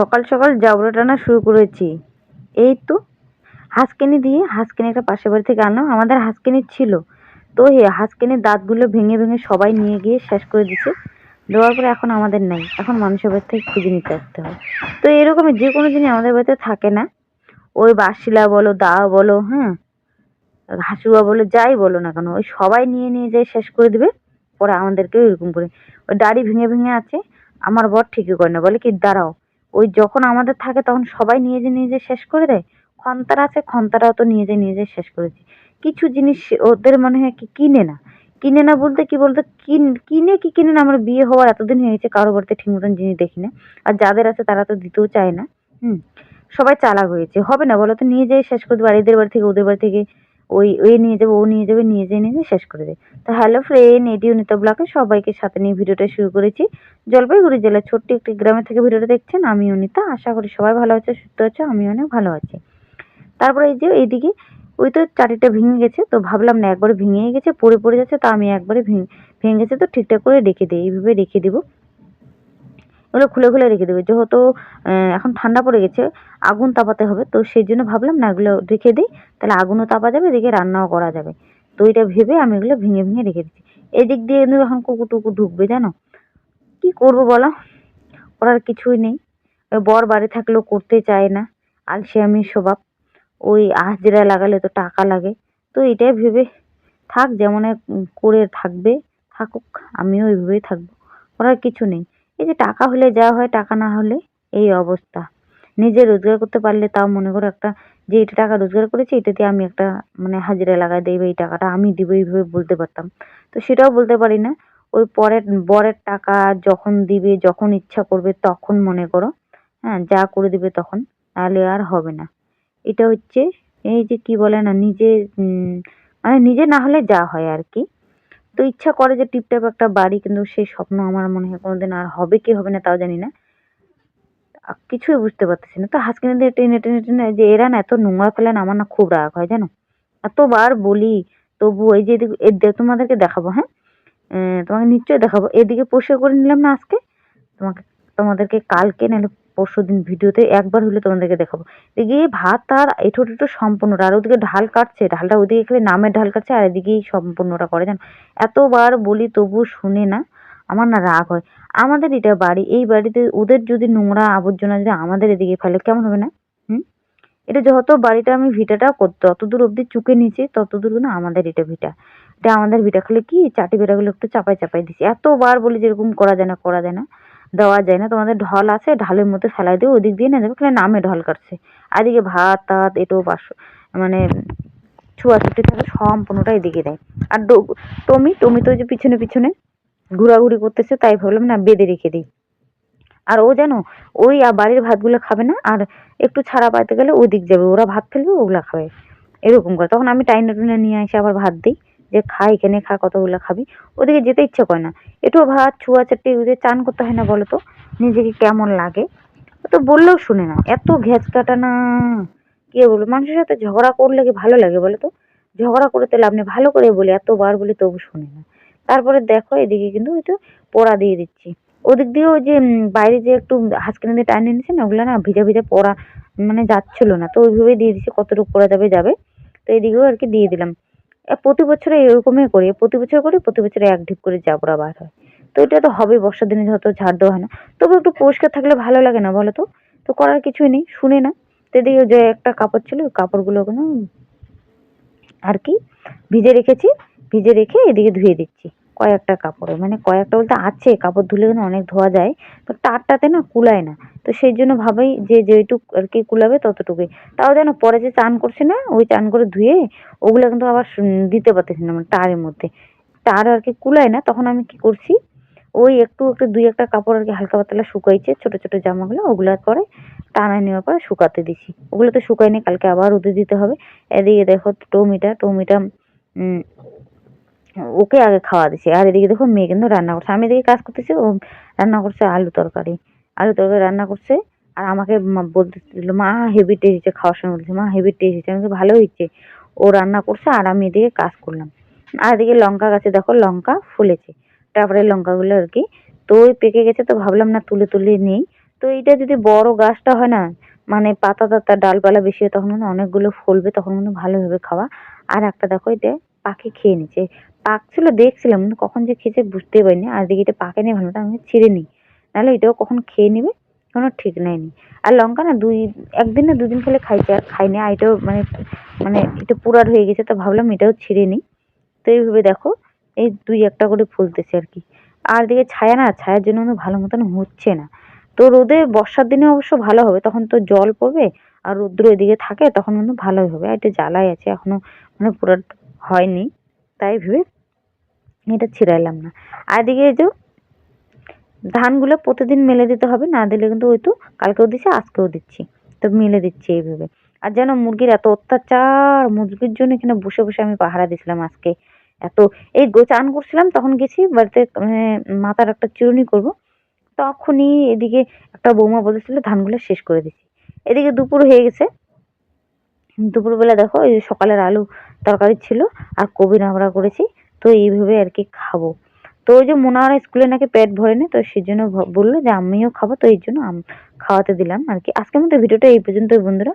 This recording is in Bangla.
সকাল সকাল জাবড়া টানা শুরু করেছি। এই তো, হাঁসকেনি দিয়ে হাঁসকেনি একটা পাশের বাড়ি থেকে আনলাম আমাদের হাঁসকেনি ছিল। তো হে, হাঁসকেনির দাঁতগুলো ভেঙে ভেঙে সবাই নিয়ে গিয়ে শেষ করে দিছে। দেওয়ার পরে এখন আমাদের নেই, এখন মানুষের বাড়ি থেকে খুঁজে নিতে আসতে হয় তো এরকমই যে কোনো জিনিস আমাদের বাড়িতে থাকে না। ওই বাসিলা বলো, দা বলো হ্যাঁ হাসুয়া বলো, যাই বলো না কেন, ওই সবাই নিয়ে নিয়ে যেয়ে শেষ করে দেবে। পরে আমাদেরকেও এরকম করে, ওই দাড়ি ভেঙে ভেঙে আছে, আমার বর ঠিকই করে না, বলে কি দাঁড়াও ওই যখন আমাদের থাকে তখন সবাই নিয়ে নিয়ে যেয়ে শেষ করে দেয়। খন্তার আছে, খন্তারাও তো নিয়ে যেয়ে নিয়ে যেয়ে শেষ করেছে কিছু জিনিস ওদের মনে হয় কি কিনে না। কিনে না বলতে কি বলতো? কিন, কিনে কি কিনে না? আমার বিয়ে হওয়ার এতদিন হয়ে গেছে, কারও বাড়িতে ঠিক মতন জিনিস দেখি না। আর যাদের আছে তারা তো দিতেও চায় না। হুম, সবাই চালাক হয়েছে হবে না বলো তো নিয়ে যেয়ে শেষ করে দেবে। আর এদের বাড়ি থেকে, ওদের বাড়ি থেকে ওই ওই নিয়ে যাবে, ও নিয়ে যাবে, নিয়ে যেয়ে নিয়ে যেয়ে শেষ করে দেয়। তো হ্যালো ফ্রেন্ড এটি অনিতা ব্লকে সবাইকে সাথে নিয়ে ভিডিওটা শুরু করেছি। জলপাইগুড়ি জেলার ছোট্ট একটি গ্রামে থেকে ভিডিওটা দেখছেন আমি অনিতা। আশা করি সবাই ভালো আছে, সুস্থ আছে, আমি অনেক ভালো আছি। তারপরে এই যে এইদিকে, ওই তো চাটিটা ভেঙে গেছে, তো ভাবলাম না একবারে ভেঙেই গেছে, পড়ে পড়ে যাচ্ছে, তা আমি একবারে ভেঙে ভেঙে গেছে, তো ঠিকঠাক করে রেখে দিই, এইভাবে রেখে দেবো। এগুলো খুলে খুলে রেখে দেবে। যেহেতু এখন ঠান্ডা পড়ে গেছে, আগুন তাপাতে হবে। তো সেই জন্য ভাবলাম, না, এগুলো রেখে দিই। তাহলে আগুনও তাপা যাবে, এদিকে রান্নাও করা যাবে। তো এটা ভেবে আমি এগুলো ভেঙে ভেঙে রেখে দিচ্ছি। এদিক দিয়ে কিন্তু এখন কুকুর টুকুর ঢুকবে, জানো? কি করব বলো? করার কিছুই নেই। বর বাড়ি থাকলেও করতে চায় না। আলসেমি স্বভাব। ওই হাজিরা লাগালে তো টাকা লাগে। তো এটাই ভেবে, থাক, যেমন করে থাকবে, থাকুক, আমিও ওইভাবেই থাকব। করার কিছু নেই। এই যে টাকা হলে যা হয়, টাকা না হলে এই অবস্থা। নিজে রোজগার করতে পারলে তাও মনে করো একটা, যে এটা টাকা রোজগার করেছি এটা দিয়ে আমি একটা মানে হাজিরা লাগাই দেবো এই টাকাটা আমি দিব, এইভাবে বলতে পারতাম। তো সেটাও বলতে পারি না। ওই পরের, বরের টাকা যখন দিবে, যখন ইচ্ছা করবে, তখন মনে করো হ্যাঁ যা করে দিবে তখন, তাহলে আর হবে না। এটা হচ্ছে, এই যে কি বলে না নিজে মানে নিজে না হলে যা হয় আর কি। তো ইচ্ছা করে যে টিপটাপ একটা বাড়ি, কিন্তু সেই স্বপ্ন আমার মনে হয় কোনোদিন আর হবে কি হবে না তাও জানি না। কিছুই বুঝতে পারতেছি না। তো হাজকেন দিয়ে টেনে টেনে টেনে যে এরা না এত নোংরা ফেলেন আমার না খুব রাগ হয়, জানো? এতবার বলি, তবু এই যে এদিকে তোমাদেরকে দেখাবো হ্যাঁ? তোমাকে নিশ্চয়ই দেখাবো। এদিকে পোষে করে নিলাম না আজকে। তোমাকে, তোমাদেরকে কালকে নাহলে পরশু দিন ভিডিওতে একবার হলে তোমাদেরকে দেখাবো। এদিকে ভাত আর এঠো টেঠো সম্পূর্ণটা আর ওদিকে ঢাল কাটছে, ঢালটা ওদিকে খেলে নামের ঢাল কাটছে আর এদিকেই সম্পূর্ণটা করে জানো। এতবার বলি তবু শুনে না, আমার না রাগ হয়। আমাদের এটা বাড়ি, এই বাড়িতে ওদের যদি নোংরা আবর্জনা যদি আমাদের এদিকে ফেলে, কেমন হবে না? হুম? এটা যত বাড়িটা আমি ভিটাটা যতদূর অবধি চুকে নিয়েছি ততদূর কিন্তু আমাদের এটা ভিটা। এটা আমাদের ভিটা। খালি কি চাটি বেড়াগুলো একটু চাপাই চাপাই দিছি এতবার বলি যেরকম করা যায় না, করা যায় না। দেওয়া যায় না। তোমাদের ঢল আছে, ঢালের মধ্যে ফেলাই দিয়ে ওদিক দিয়ে না যাবে খালি নামে ঢল কাটছে। আর এদিকে ভাত টাত, এটো পাশ মানে ছুটি থাকে সম্পূর্ণটা এদিকে দেয়। আর টমি টমি তো যে পিছনে পিছনে ঘোরাঘুরি করতেছে, তাই ভাবলাম না বেঁধে রেখে দিই। আর ও জানো, ওই বাড়ির ভাতগুলো খাবে না, আর একটু ছাড়া পাইতে গেলে ওদিক যাবে, ওরা ভাত ফেলবে, ওগুলা খাবে। এরকম করে। তখন আমি টাইনে টুনে নিয়ে এসে আবার ভাত দিই। যে খা এখানে খা, কতগুলো খাবি, ওদিকে যেতে ইচ্ছে করে না। একটু ভাত, ছুয়া চারটে ওদের চান করতে হয় না বলো তো? নিজেকে কেমন লাগে? তো বললেও শুনে না, এত ঘ্যাচ কাটা না। কে বলব? মানুষের সাথে ঝগড়া করলে কি ভালো লাগে বলো তো? ঝগড়া করতে লাভ নেই, ভালো করে বলি, এতবার বলি তবু শুনে না। তারপরে দেখো, এদিকে কিন্তু তো পোড়া দিয়ে দিচ্ছি। ওদিক দিয়েও যে বাইরে যে একটু হাঁসকেনে দিয়ে টাইনে নিচ্ছে না, ওগুলো না ভিজা ভিজা পোড়া মানে যাচ্ছিল না, তো ওইভাবেই দিয়ে দিচ্ছি, কতটুকু পোড়া যাবে যাবে। তো এদিকেও আর কি দিয়ে দিলাম। প্রতি বছরে এরকমই করি। প্রতি বছর করি, প্রতি বছরে এক ঢিপ করে জাবড়া বার হয়। তো এটা তো হবে বর্ষার দিনে যত ঝাড় দেওয়া হয় না। তবু একটু পরিষ্কার থাকলে ভালো লাগে না বলো তো তো করার কিছুই নেই, শুনে না। তো এদিকে যে একটা কাপড় ছিল, ওই কাপড়গুলো আর কি ভিজে রেখেছি, ভিজে রেখে এদিকে ধুয়ে দিচ্ছি। কয়েকটা কাপড়ে মানে কয়েকটা বলতে আছে, কাপড় ধুলে কিন্তু অনেক ধোয়া যায়, তো টারটাতে না কুলায় না। তো সেই জন্য ভাবাই যে যেইটুক আর কি কুলাবে ততটুকুই। তাও যেন পরে যে চান করছে না, ওই চান করে ধুয়ে, ওগুলো কিন্তু আবার দিতে পারতেছি না মানে টারের মধ্যে। টার আর কি কুলায় না, তখন আমি কি করছি, ওই একটু একটু দুই একটা কাপড় আর কি হালকা পাতলা শুকাইছে, ছোট ছোট জামাগুলো, ওগুলো পরে টানায় নেওয়ার পরে শুকাতে দিছি। ওগুলো তো শুকায়নি, কালকে আবার রোদে দিতে হবে। এদিকে দেখো টমিটা টমিটা ওকে আগে খাওয়া দিছি। আর এদিকে দেখো মেয়ে কিন্তু রান্না করছে। আমি এদিকে কাজ করতেছি, ও রান্না করছে আলু তরকারি। আলু তরকারি রান্না করছে। আর আমাকে বলতেছিল, মা হেভি টেস্ট হচ্ছে খাওয়ার সময়। বলছে মা হেভি টেস্ট হচ্ছে আমাকে ভালো হচ্ছে ও রান্না করছে আর আমি এদিকে কাজ করলাম। আর এদিকে লঙ্কা গাছে দেখো লঙ্কা ফুলেছে। তারপরে লঙ্কাগুলো আর কি। তো ওই পেকে গেছে তো ভাবলাম, না, তুলে তুলে নেই। তো এইটা যদি বড় গাছটা হয় না মানে পাতা টাতা ডালপালা বেশি হয়, তখন অনেকগুলো ফলবে, তখন কিন্তু ভালো হবে খাওয়া। আর একটা দেখো এটা পাখি খেয়ে নিচ্ছে। পাকছিল দেখছিলাম কখন যে খেয়েছে বুঝতেই পারিনি। আর দিকে এটা পাকে নিয়ে ভালোটা আমি ছিঁড়ে নিই। নাহলে এটাও কখন খেয়ে নেবে, কোনো ঠিক নেয়নি আর লঙ্কা না দুই, একদিন না দুদিন খেলে খাইছে আর খাইনি, আর এটাও মানে মানে এটা পুরার হয়ে গেছে, তো ভাবলাম এটাও ছিঁড়ে নিই। তো এইভাবে দেখো, এই দুই একটা করে ফুলতেছে আর কি। আর দিকে ছায়া না, ছায়ার জন্য কিন্তু ভালো মতন হচ্ছে না। তো রোদে বর্ষার দিনে অবশ্য ভালো হবে, তখন তো জল পড়বে, আর রৌদ্র এদিকে থাকে, তখন কিন্তু ভালোই হবে। আর এটা জ্বালাই আছে, এখনও মানে পুরো হয়নি। তাই ভেবে এটা ছিঁড়াইলাম না। আর এদিকে এই যে ধানগুলো প্রতিদিন মেলে দিতে হবে, না দিলে কিন্তু ওই তো কালকেও দিচ্ছি আজকেও দিচ্ছি। তো মেলে দিচ্ছি এইভাবে। আর যেন মুরগির এত অত্যাচার, মুরগির জন্য এখানে বসে বসে আমি পাহারা দিছিলাম আজকে। এত এই চান করছিলাম, তখন গেছি বাড়িতে মানে মাথার একটা চিরুনি করব। তখনই এদিকে একটা বৌমা বলেছিল, ধানগুলো শেষ করে দিচ্ছি এদিকে দুপুর হয়ে গেছে দুপুরবেলা দেখো যে সকালের আলু তরকারি ছিল আর কবি নামড়া করেছি, তো এইভাবে আর কি খাব। তো ওই যে মোনারা স্কুলে নাকি পেট ভরে নে তো সেই জন্য বলল যে আমিও খাব, তো এই জন্য খাওয়াতে দিলাম আর কি। আজকের মতো ভিডিওটা এই পর্যন্তই বন্ধুরা।